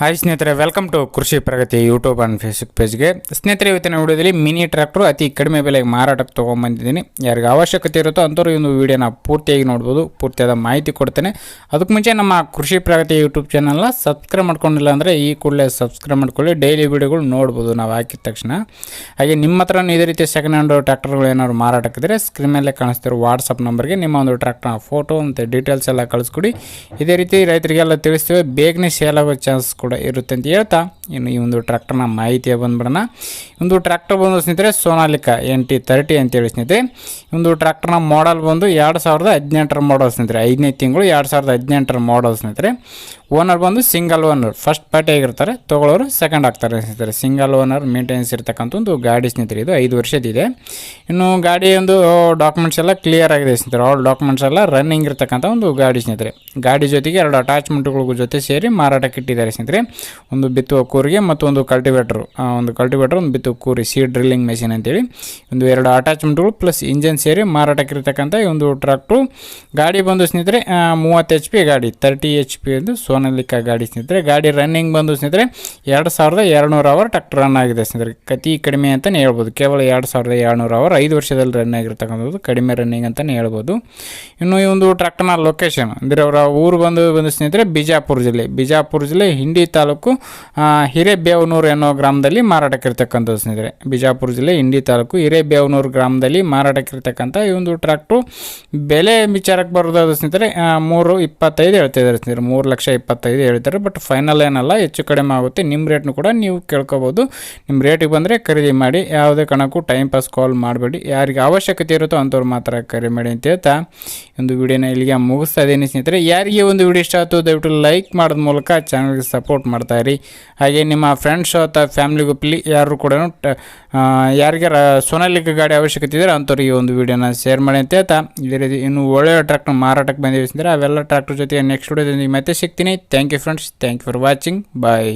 Hi ಸ್ನೇಹಿತರೆ welcome to Krishi Pragati YouTube and Facebook ಪೇಜ್ಗೆ ಸ್ನೇಹಿತರೆ, ಇವತ್ತಿನ ವಿಡಿಯೋದಲ್ಲಿ ಮಿನಿ ಟ್ರ್ಯಾಕ್ಟ್ರು ಅತಿ ಕಡಿಮೆ ಬೆಲೆಗೆ ಮಾರಾಟಕ್ಕೆ ತೊಗೊಂಬಂದಿದ್ದೀನಿ. ಯಾರಿಗೆ ಅವಶ್ಯಕತೆ ಇರುತ್ತೋ ಅಂಥವ್ರು ಒಂದು ವಿಡಿಯೋನ ಪೂರ್ತಿಯಾಗಿ ನೋಡ್ಬೋದು, ಪೂರ್ತಿಯಾದ ಮಾಹಿತಿ ಕೊಡ್ತೇನೆ. ಅದಕ್ಕೆ ಮುಂಚೆ ನಮ್ಮ ಕೃಷಿ ಪ್ರಗತಿ ಯೂಟ್ಯೂಬ್ ಚಾನಲ್ನ ಸಬ್ಸ್ಕ್ರೈಬ್ ಮಾಡ್ಕೊಂಡಿಲ್ಲ ಅಂದರೆ ಈ ಕೂಡಲೇ ಸಬ್ಸ್ಕ್ರೈಬ್ ಮಾಡ್ಕೊಳ್ಳಿ ಡೈಲಿ ವಿಡಿಯೋಗಳು ನೋಡ್ಬೋದು ನಾವು ಹಾಕಿದ ತಕ್ಷಣ. ಹಾಗೆ ನಿಮ್ಮ ಹತ್ರ ಇದೇ ರೀತಿ ಸೆಕೆಂಡ್ ಹ್ಯಾಂಡ್ ಟ್ರ್ಯಾಕ್ಟರ್ಗಳು ಏನಾದ್ರು ಮಾರಾಟಕ್ಕಿದ್ರೆ ಸ್ಕ್ರೀನ್ ಮೇಲೆ ಕಾಣಿಸ್ತಿರೋ ವಾಟ್ಸಪ್ ನಂಬರ್ಗೆ ನಿಮ್ಮ ಒಂದು ಟ್ರ್ಯಾಕ್ಟರ್ನ ಫೋಟೋ ಮತ್ತು ಡೀಟೇಲ್ಸ್ ಎಲ್ಲ ಕಳಿಸ್ಕೊಡಿ. ಇದೇ ರೀತಿ ರೈತರಿಗೆಲ್ಲ ತಿಳಿಸ್ತೀವಿ, ಬೇಗನೆ ಸೇಲ್ ಆಗೋ ಚಾನ್ಸ್ ಕೂಡ ಇರುತ್ತೆ ಅಂತ ಹೇಳ್ತಾ ಇನ್ನು ಈ ಒಂದು ಟ್ರ್ಯಾಕ್ಟರ್ನ ಮಾಹಿತಿಯ ಬಂದ್ಬಿಡೋಣ. ಒಂದು ಟ್ರ್ಯಾಕ್ಟರ್ ಬಂದು ಸ್ನೇಹಿತರೆ ಸೋನಾಲಿಕಾ ಎನ್ ಟಿ ತರ್ಟಿ ಅಂತೇಳಿ ಸ್ನೇಹಿತರೆ. ಒಂದು ಟ್ರ್ಯಾಕ್ಟರ್ನ ಮಾಡಲ್ ಬಂದು ಎರಡು ಸಾವಿರದ ಹದಿನೆಂಟರ ಮಾಡಲ್ ಸ್ನೇಹಿತರೆ. ಐದನೇ ತಿಂಗಳು ಎರಡು ಸಾವಿರದ ಹದಿನೆಂಟರ ಮಾಡಲ್ ಸ್ನೇಹಿತರೆ. ಓನರ್ ಬಂದು ಸಿಂಗಲ್ ಓನರ್ ಫಸ್ಟ್ ಪಾರ್ಟಿ ಆಗಿರ್ತಾರೆ ತೊಗೊಳೋರು ಸೆಕೆಂಡ್ ಆಗ್ತಾರೆ ಸ್ನೇಹಿತರೆ. ಸಿಂಗಲ್ ಓನರ್ ಮೇಂಟೆನೆನ್ಸ್ ಇರ್ತಕ್ಕಂಥ ಒಂದು ಗಾಡಿ ಸ್ನೇಹಿತರೆ ಇದು, ಐದು ವರ್ಷದಿದೆ ಇನ್ನು ಗಾಡಿ ಒಂದು ಡಾಕ್ಯುಮೆಂಟ್ಸ್ ಎಲ್ಲ ಕ್ಲಿಯರ್ ಆಗಿದೆ ಸ್ನೇಹಿತರೆ. ಆಲ್ ಡಾಕ್ಯುಮೆಂಟ್ಸ್ ಎಲ್ಲ ರನ್ನಿಂಗ್ ಇರ್ತಕ್ಕಂಥ ಒಂದು ಗಾಡಿ ಸ್ನೇಹಿತರೆ. ಗಾಡಿ ಜೊತೆಗೆ ಎರಡು ಅಟ್ಯಾಚ್ಮೆಂಟ್ಗಳ ಜೊತೆ ಸೇರಿ ಮಾರಾಟಕ್ಕೆ ಇಟ್ಟಿದ್ದಾರೆ ಸ್ನೇಹಿತರೆ. ಒಂದು ಬಿತ್ತುವ ಕೂರಿಗೆ ಮತ್ತು ಒಂದು ಕಲ್ಟಿವೇಟ್ರು ಒಂದು ಕಲ್ಟಿವೇಟ್ರ್ ಒಂದು ಬಿತ್ತು ಕೂರಿ ಸೀಡ್ ಡ್ರಿಲ್ಲಿಂಗ್ ಮೆಷಿನ್ ಅಂತೇಳಿ. ಒಂದು ಎರಡು ಅಟ್ಯಾಚ್ಮೆಂಟ್ಗಳು ಪ್ಲಸ್ ಇಂಜನ್ ಸೇರಿ ಮಾರಾಟಕ್ಕೆ ಇರತಕ್ಕಂಥ ಈ ಒಂದು ಟ್ರ್ಯಾಕ್ಟ್ರು ಗಾಡಿ ಬಂದು ಸ್ನೇಹಿತರೆ ಮೂವತ್ತು ಎಚ್ ಪಿ ಗಾಡಿ ತರ್ಟಿ ಎಚ್ ಪಿ ಎಂದು ಸೋನಲಿಕ ಗಾಡಿ ಸ್ನೇಹಿತರೆ. ಗಾಡಿ ರನ್ನಿಂಗ್ ಬಂದು ಸ್ನೇಹಿತರೆ, ಎರಡು ಸಾವಿರದ ಎರಡುನೂರು ಅವರ್ ಟ್ರಾಕ್ಟರ್ ರನ್ ಆಗಿದೆ ಸ್ನೇಹಿತರೆ. ಅತಿ ಕಡಿಮೆ ಅಂತಲೇ ಹೇಳ್ಬೋದು. ಕೇವಲ ಎರಡು ಸಾವಿರದ ಎರಡುನೂರು ಅವರ್ ಐದು ವರ್ಷದಲ್ಲಿ ರನ್ ಆಗಿರ್ತಕ್ಕಂಥದ್ದು ಕಡಿಮೆ ರನ್ನಿಂಗ್ ಅಂತಲೇ ಹೇಳ್ಬೋದು. ಇನ್ನು ಈ ಒಂದು ಟ್ರ್ಯಾಕ್ಟರ್ನ ಲೊಕೇಶನ್ ಅಂದರೆ ಅವರ ಊರು ಬಂದು ಬಂದು ಸ್ನೇಹಿತರೆ, ಬಿಜಾಪುರ ಜಿಲ್ಲೆ. ಬಿಜಾಪುರ ಜಿಲ್ಲೆ ಹಿಂಡಿ ತಾಲೂಕು ಹಿರೇಬೇವನೂರು ಅನ್ನೋ ಗ್ರಾಮದಲ್ಲಿ ಮಾರಾಟಕ್ಕಿರ್ತಕ್ಕಂಥದ್ದು ಸ್ನೇಹಿತರೆ. ಬಿಜಾಪುರ ಜಿಲ್ಲೆ ಇಂಡಿ ತಾಲೂಕು ಹಿರೇಬೇವನೂರು ಗ್ರಾಮದಲ್ಲಿ ಮಾರಾಟಕ್ಕಿರ್ತಕ್ಕಂಥ ಈ ಒಂದು ಟ್ರ್ಯಾಕ್ಟ್ರು ಬೆಲೆ ವಿಚಾರಕ್ಕೆ ಬರೋದಾದ ಸ್ನೇಹಿತರೆ ಮೂರು ಇಪ್ಪತ್ತೈದು ಹೇಳ್ತಿದ್ದಾರೆ ಸ್ನೇಹಿತರೆ. ಮೂರು ಲಕ್ಷ ಇಪ್ಪತ್ತೈದು ಹೇಳ್ತಾರೆ, ಬಟ್ ಫೈನಲ್ ಏನಲ್ಲ, ಹೆಚ್ಚು ಕಡಿಮೆ ಆಗುತ್ತೆ. ನಿಮ್ಮ ರೇಟ್ನು ಕೂಡ ನೀವು ಕೇಳ್ಕೊಬೋದು. ನಿಮ್ಮ ರೇಟಿಗೆ ಬಂದರೆ ಖರೀದಿ ಮಾಡಿ, ಯಾವುದೇ ಕಾರಣಕ್ಕೂ ಟೈಮ್ ಪಾಸ್ ಕಾಲ್ ಮಾಡಬೇಡಿ. ಯಾರಿಗೆ ಅವಶ್ಯಕತೆ ಇರುತ್ತೋ ಅಂಥವ್ರು ಮಾತ್ರ ಕರೆ ಮಾಡಿ ಅಂತ ಹೇಳ್ತಾ ಒಂದು ವಿಡಿಯೋನ ಇಲ್ಲಿಗೆ ಮುಗಿಸ್ತಾ ಇದ್ದೀನಿ ಸ್ನೇಹಿತರೆ. ಯಾರಿಗೆ ಒಂದು ವಿಡಿಯೋ ಇಷ್ಟ ಆಯಿತು ದಯವಿಟ್ಟು ಲೈಕ್ ಮಾಡೋದ್ರ ಮೂಲಕ ಚಾನಲ್ಗೆ ಸಪೋರ್ಟ್ ಮಾಡ್ತಾ ಇರಿ. ಹಾಗೆ ನಿಮ್ಮ ಫ್ರೆಂಡ್ಸು ಅಥವಾ ಫ್ಯಾಮಿಲಿ ಪ್ಲಿ ಯಾರು ಕೂಡ ಯಾರಿಗಾರ ಸೋನಾಲಿಕ ಗಾಡಿ ಅವಶ್ಯಕತೆ ಇದ್ದರೆ ಅಂಥವ್ರು ಈ ಒಂದು ವಿಡಿಯೋನ ಶೇರ್ ಮಾಡಿ ಅಂತ ಹೇಳ್ತಾ. ಇದೇ ರೀತಿ ಇನ್ನು ಒಳ್ಳೆಯ ಟ್ರ್ಯಾಕ್ಟರ್ ಮಾರಾಟಕ್ಕೆ ಬಂದಿವೆ ಅಂದರೆ ಅವೆಲ್ಲ ಟ್ರ್ಯಾಕ್ಟರ್ ಜೊತೆ ನೆಕ್ಸ್ಟ್ ವಿಡಿಯೋದಲ್ಲಿ ಮತ್ತೆ ಸಿಗ್ತೀನಿ. Thank you friends thank you for watching bye